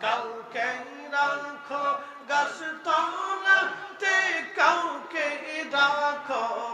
কাউকে রাখো গাছ তো কাউকে রাখো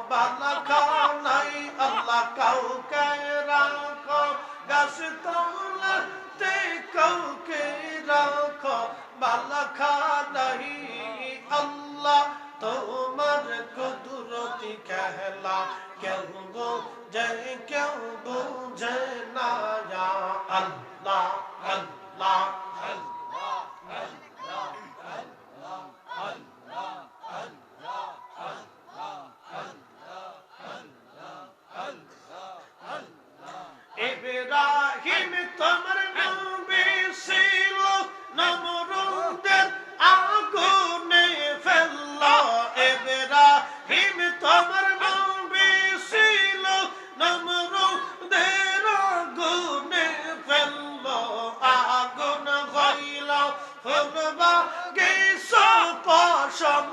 কিছু পশম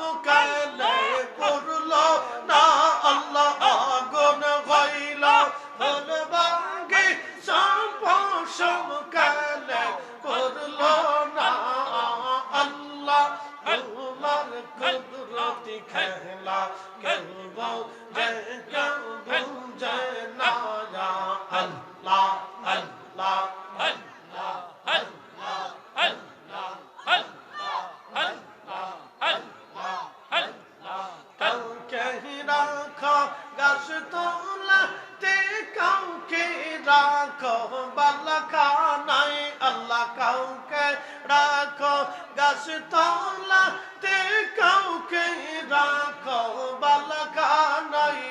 রাখো গাছ তলাতে কাউকে রাখো বালকানাই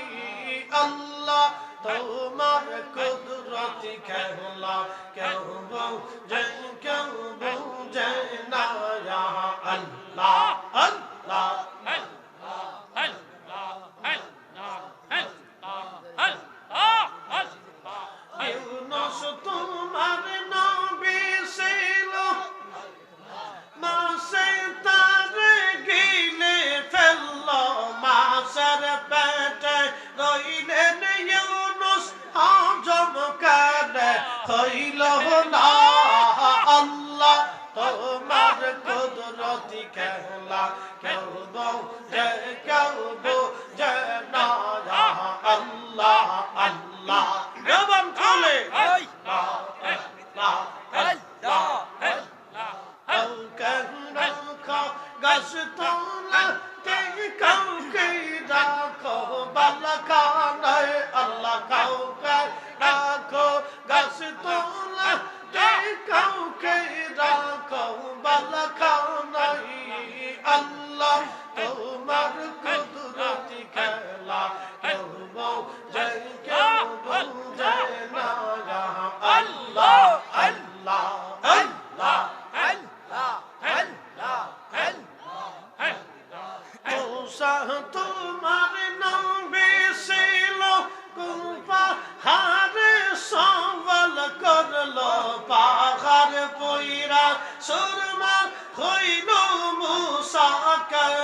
আল্লাহ। তোমার কুদরতি খেলা কেউ যে कहला कह दो जय कह दो जय नारा अल्लाह अल्लाह रबन खोले गश्तों ना ते कम की राखो बलका সুরমা হইল মুসাকার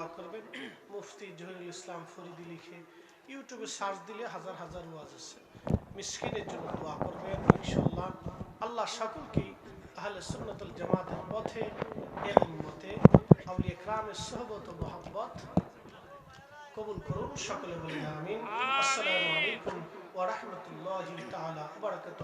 দোয়া করবেন। মুফতি জহিরুল ইসলাম ফরিদি লিখে ইউটিউবে সার্চ দিলে হাজার হাজার ওয়াজ আছে। মিসকিনের জন্য দোয়া করবেন ইনশাল্লাহ আল্লাহ সকলকেই তাহলে সুন্নতুল জামাতের পথে এবং মতে আউলিয়া ক্রামের সহবত ও মোহাম্মত কবুল করুন। সকলে বলি আমিন। আসসালামু আলাইকুম ওয়া রাহমাতুল্লাহি তাআলা ওয়া বারাকাতুহু।